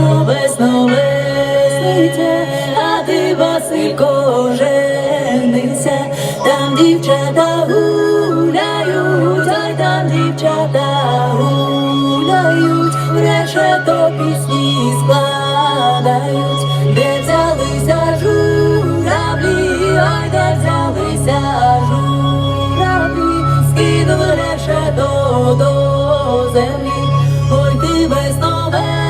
весно, весно весниться, а ти, Василько, женися, там дівчата гуляють, ай там дівчата гуляють, вреше то пісні складають, де взялися журавлі, ай де взялися журавлі, скидував решето до землі. Ой, ти весно весно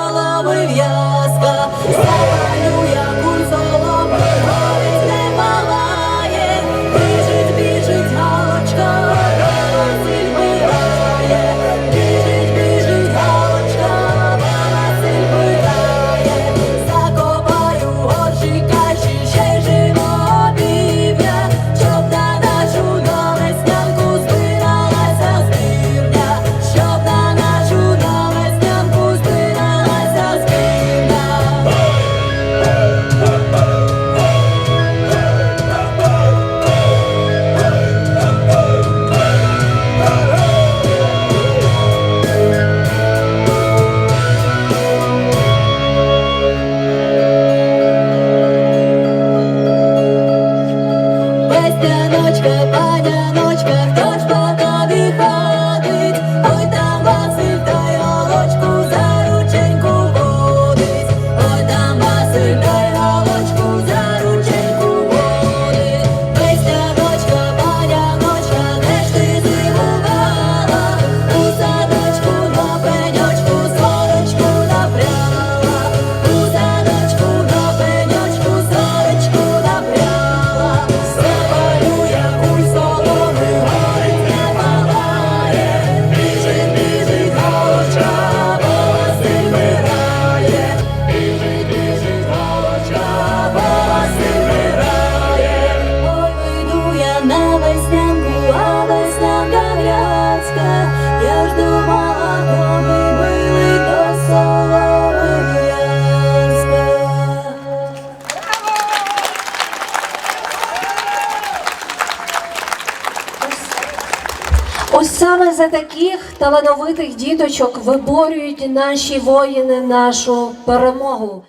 Ось саме за таких талановитих діточок виборюють наші воїни, нашу перемогу.